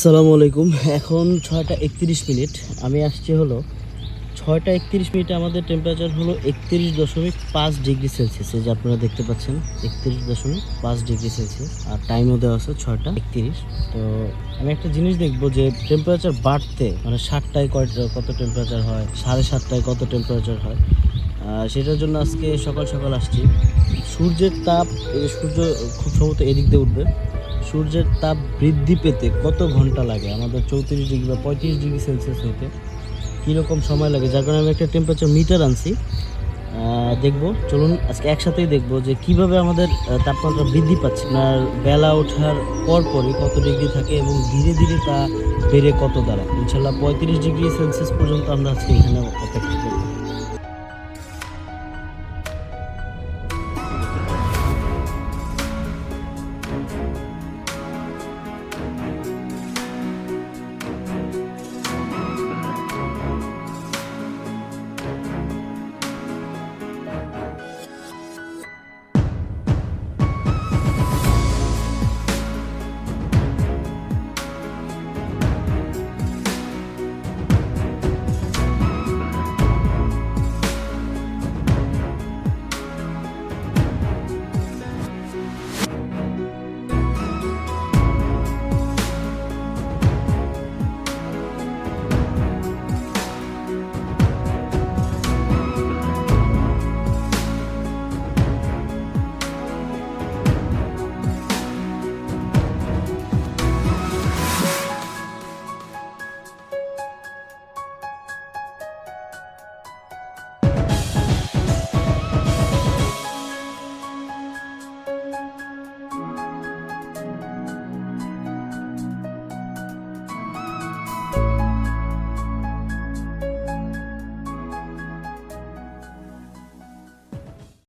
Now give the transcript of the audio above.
আসসালামু আলাইকুম। এখন ছয়টা একত্রিশ মিনিট। আমি আসছি হলো ছয়টা একত্রিশ মিনিটে আমাদের টেম্পারেচার হলো একত্রিশ দশমিক পাঁচ ডিগ্রি সেলসিয়াস। এই যে আপনারা দেখতে পাচ্ছেন, একত্রিশ দশমিক পাঁচ ডিগ্রি সেলসিয়াস। আর টাইমও দেওয়া আছে ছয়টা একত্রিশ। তো আমি একটা জিনিস দেখব যে টেম্পারেচার বাড়তে মানে সাতটায় কয়টা কত টেম্পারেচার হয়, সাড়ে সাতটায় কত টেম্পারেচার হয় সেটার জন্য আজকে সকাল সকাল আসছি। সূর্যের তাপ সূর্য খুব সম্ভবত এদিক দিয়ে উঠবে। সূর্যের তাপ বৃদ্ধি পেতে কত ঘণ্টা লাগে? আমাদের চৌত্রিশ ডিগ্রি বা পঁয়ত্রিশ ডিগ্রি সেলসিয়াস হইতে কীরকম সময় লাগে? যার কারণে আমি একটা টেম্পারেচার মিটার আনছি। দেখব। চলুন, আজকে একসাথেই দেখব যে কীভাবে আমাদের তাপমাত্রা বৃদ্ধি পাচ্ছে আপনার বেলা ওঠার পরপরই কত ডিগ্রি থাকে এবং ধীরে ধীরে তা বেড়ে কত দাঁড়ায় ইনশাল্লাহ পঁয়ত্রিশ ডিগ্রি সেলসিয়াস পর্যন্ত আমরা আজকে এখানে অপেক্ষা করব।